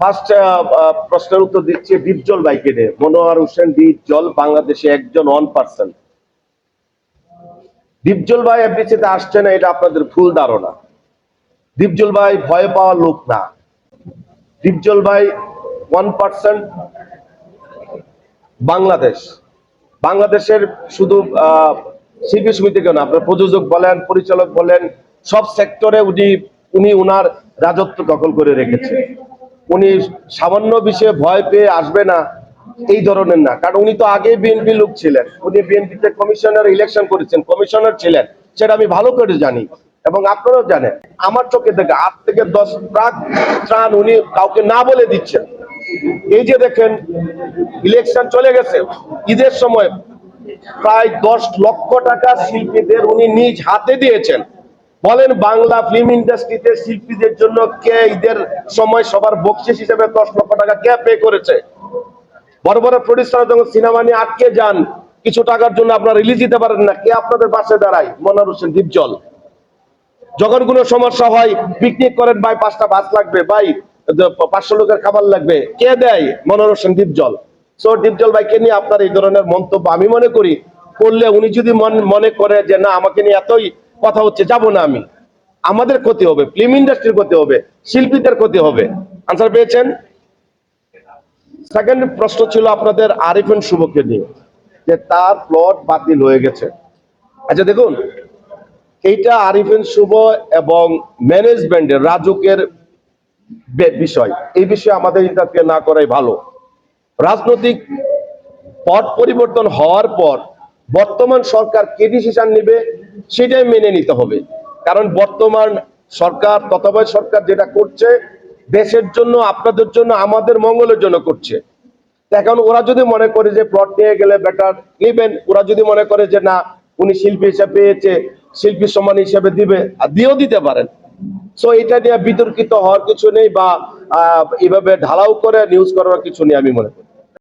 First প্রশ্নের উত্তর দিচ্ছি ডিপজল বাইকে নিয়ে মনোয়ার হোসেন ডিপজল বাংলাদেশে একজন ওয়ান পার্সন ডিপজল ভাই এফডিসিতে আসছে না, এটা আপনাদের ভুল ধারণা। ডিপজল ভাই ভয় পাওয়ার লোক না। ডিপজল ভাই ওয়ান পার্সেন্ট বাংলাদেশ। বাংলাদেশের শুধু শিল্পী সমিতি কেন আপনার প্রযোজক বলেন, পরিচালক বলেন, সব সেক্টরে উনি উনি উনার রাজত্ব দখল করে রেখেছে। উনি সামান্য বিষয়ে ভয় পেয়ে আসবে না, এই ধরনের না। কারণ উনি তো আগে বিএনপি লোক ছিলেন, উনি বিএনপিতে কমিশনার ইলেকশন করেছেন, কমিশনার ছিলেন, সেটা আমি ভালো করে জানি। এবং আপনারাও জানেন, আমার চোখে থেকে আট থেকে দশ ট্রাক ত্রাণ উনি কাউকে না বলে দিচ্ছেন। এই যে দেখেন ইলেকশন চলে গেছে, ঈদের সময় প্রায় দশ লক্ষ টাকা শিল্পীদের উনি নিজ হাতে দিয়েছেন। বলেন, বাংলা ফিল্ম ইন্ডাস্ট্রিতে শিল্পীদের জন্য কে ঈদের সময় সবার বকশিস হিসেবে দশ লক্ষ টাকা কে পে করেছে? বড় বড় প্রডিউসার যখন সিনেমা নিয়ে আটকে যান, কিছু টাকার জন্য আপনারা রিলিজ দিতে পারেন না। কে আপনাদের পাশে দাঁড়ায়? মনোয়ার হোসেন দীপজল। যখন কোনো সমস্যা হয় পিকনিক করেন, ভাই, পাঁচটা বাস লাগবে, ভাই পাঁচশো লোকের খাবার লাগবে। কে দেয়? মনোয়ার হোসেন দীপজল। সো দীপজল ভাইকে নিয়ে আপনার এই ধরনের মন্তব্য আমি মনে করি, করলে উনি যদি মনে করে যে, না, আমাকে নিয়ে এতই কথা হচ্ছে, যাব না আমি। আমাদের ক্ষতি হবে ফিল্ম ইন্ডাস্ট্রির ক্ষতি হবে, শিল্পীদের ক্ষতি হবে। আনসার পেয়েছেন? সেকেন্ড প্রশ্ন ছিল আপনাদের আরিফিন শুভকে নিয়ে, যে তার প্লট বাতিল হয়ে গেছে। আচ্ছা দেখুন, এইটা আরিফিন শুভ এবং ম্যানেজমেন্টের রাজুকের বিষয়। এই বিষয়ে আমাদের ইন্টারফিয়ার না করাই ভালো। রাজনৈতিক পট পরিবর্তন হওয়ার পর বর্তমান সরকার কি ডিসিশন নেবে? সেটাই মেনে নিতে হবে। কারণ বর্তমান সরকার, তত্ত্বাবধায়ক সরকার যেটা করছে, দেশের জন্য, আপনাদের জন্য, আমাদের মঙ্গলের জন্য করছে। এখন ওরা যদি মনে করে যে প্লট নিয়ে গেলে বেটার নিবেন, ওরা যদি মনে করে যে না, উনি শিল্পী হিসেবে পেয়েছে, শিল্পী সমান হিসেবে দিবে, আর দিয়েও দিতে পারেন। সো এটা নিয়ে বিতর্কিত হওয়ার কিছু নেই বা এভাবে ঢালাও করে নিউজ করার কিছু নেই আমি মনে করি।